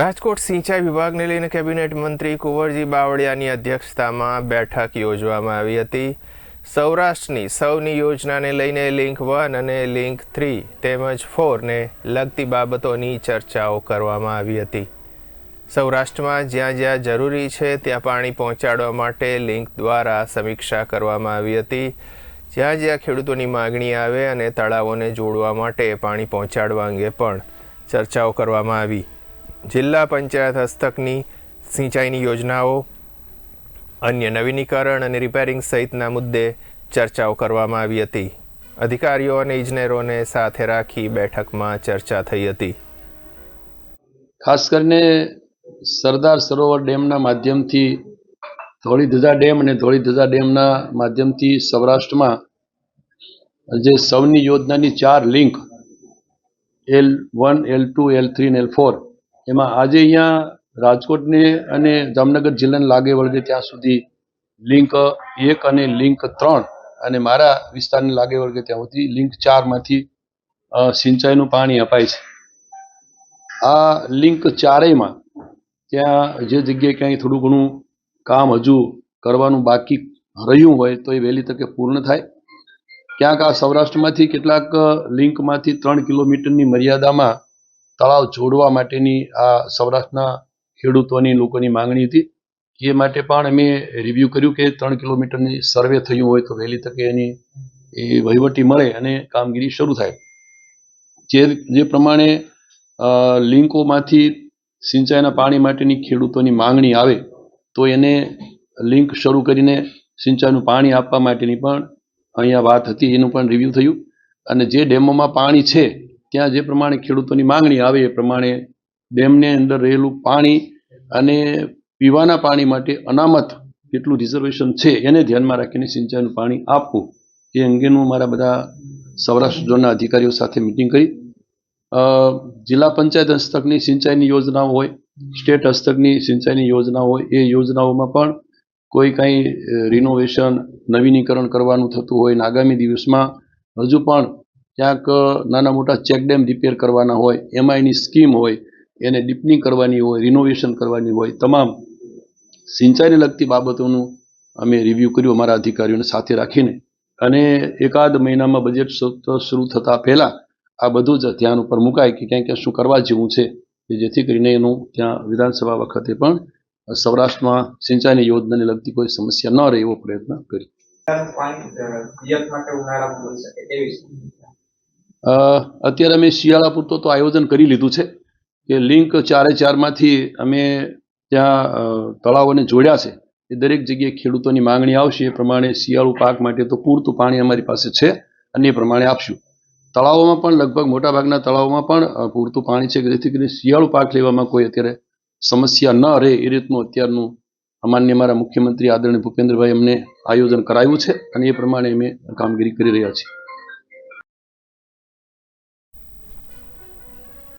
રાજકોટ સિંચાઈ વિભાગને લઈને કેબિનેટ મંત્રી કુંવરજી બાવળિયાની અધ્યક્ષતામાં બેઠક યોજવામાં આવી હતી. સૌરાષ્ટ્રની સૌની યોજનાને લઈને લિંક વન અને લિંક થ્રી તેમજ ફોરને લગતી બાબતોની ચર્ચાઓ કરવામાં આવી હતી. સૌરાષ્ટ્રમાં જ્યાં જ્યાં જરૂરી છે ત્યાં પાણી પહોંચાડવા માટે લિંક દ્વારા સમીક્ષા કરવામાં આવી હતી. જ્યાં જ્યાં ખેડૂતોની માગણી આવે અને તળાવોને જોડવા માટે પાણી પહોંચાડવા અંગે પણ ચર્ચાઓ કરવામાં આવી. જિલ્લા પંચાયત હસ્તકની સિંચાઈની યોજનાઓ, અન્ય નવીનીકરણ અને રિપેરિંગ સહિતના મુદ્દે ચર્ચાઓ કરવામાં આવી હતી. અધિકારીઓ અને ઇજનેરોને સાથે રાખી બેઠકમાં ચર્ચા થઈ હતી. ખાસ કરીને સરદાર સરોવર ડેમના માધ્યમથી ધોળીધજા ડેમ અને ધોળીધજા ડેમના માધ્યમથી સૌરાષ્ટ્રમાં જે સૌની યોજનાની ચાર link L one L two L three અને એલ ફોર એમાં આજે અહીંયા રાજકોટને અને જામનગર જિલ્લાને લાગે વળગે ત્યાં સુધી લિંક એક અને લિંક ત્રણ અને મારા વિસ્તારને લાગે વળગે ત્યાં સુધી લિંક ચારમાંથી સિંચાઈનું પાણી અપાય છે. આ લિંક ચારેયમાં ત્યાં જે જગ્યાએ ક્યાંય થોડું ઘણું કામ હજુ કરવાનું બાકી રહ્યું હોય તો એ વહેલી તકે પૂર્ણ થાય. ક્યાંક આ સૌરાષ્ટ્રમાંથી કેટલાક લિંકમાંથી ત્રણ કિલોમીટરની મર્યાદામાં તળાવ જોડવા માટેની આ સૌરાષ્ટ્રના ખેડૂતોની લોકોની માંગણી હતી. એ માટે પણ અમે રિવ્યૂ કર્યું કે ત્રણ કિલોમીટરની સર્વે થયું હોય તો વહેલી તકે એની એ વહીવટી મળે અને કામગીરી શરૂ થાય. જે જે પ્રમાણે લિંકોમાંથી સિંચાઈના પાણી માટેની ખેડૂતોની માંગણી આવે તો એને લિંક શરૂ કરીને સિંચાઈનું પાણી આપવા માટેની પણ અહીંયા વાત હતી, એનું પણ રિવ્યૂ થયું. અને જે ડેમોમાં પાણી છે ત્યાં જે પ્રમાણે ખેડૂતોની માંગણી આવે એ પ્રમાણે ડેમની અંદર રહેલું પાણી અને પીવાના પાણી માટે અનામત કેટલું રિઝર્વેશન છે, એને ધ્યાનમાં રાખીને સિંચાઈનું પાણી આપવું. એ અંગેનું મારા બધા સૌરાષ્ટ્ર ઝોનના અધિકારીઓ સાથે મિટિંગ કરી. જિલ્લા પંચાયત હસ્તકની સિંચાઈની યોજનાઓ હોય, સ્ટેટ હસ્તકની સિંચાઈની યોજનાઓ હોય, એ યોજનાઓમાં પણ કોઈ કાંઈ રિનોવેશન નવીનીકરણ કરવાનું થતું હોય અને આગામી દિવસમાં હજુ પણ ક્યાંક નાના મોટા ચેકડેમ રિપેર કરવાના હોય એમાં એની સ્કીમ હોય, એને ડીપનિંગ કરવાની હોય રિનોવેશન કરવાની હોય, તમામ સિંચાઈને લગતી બાબતોનું અમે રિવ્યૂ કર્યું અમારા અધિકારીઓને સાથે રાખીને. અને એકાદ મહિનામાં બજેટ સત્ર શરૂ થતાં પહેલાં આ બધું જ ધ્યાન ઉપર મુકાય કે ક્યાં ક્યાં શું કરવા જેવું છે, કે જેથી કરીને એનું ત્યાં વિધાનસભા વખતે પણ સૌરાષ્ટ્રમાં સિંચાઈની યોજનાને લગતી કોઈ સમસ્યા ન રહે એવો પ્રયત્ન કરી અત્યારે અમે શિયાળા પૂરતો તો આયોજન કરી લીધું છે કે લિંક ચારે ચારમાંથી અમે ત્યાં તળાવોને જોડ્યા છે. એ દરેક જગ્યાએ ખેડૂતોની માંગણી આવશે. એ પ્રમાણે શિયાળુ પાક માટે તો પૂરતું પાણી અમારી પાસે છે અને એ પ્રમાણે આપશું. તળાવોમાં પણ લગભગ મોટાભાગના તળાવોમાં પણ પૂરતું પાણી છે. જેથી કરીને શિયાળુ પાક લેવામાં કોઈ અત્યારે સમસ્યા ન રહે એ રીતનું અત્યારનું અમાન્ય મારા મુખ્યમંત્રી આદરણીય ભૂપેન્દ્રભાઈ અમને આયોજન કરાયું છે અને એ પ્રમાણે અમે કામગીરી કરી રહ્યા છીએ.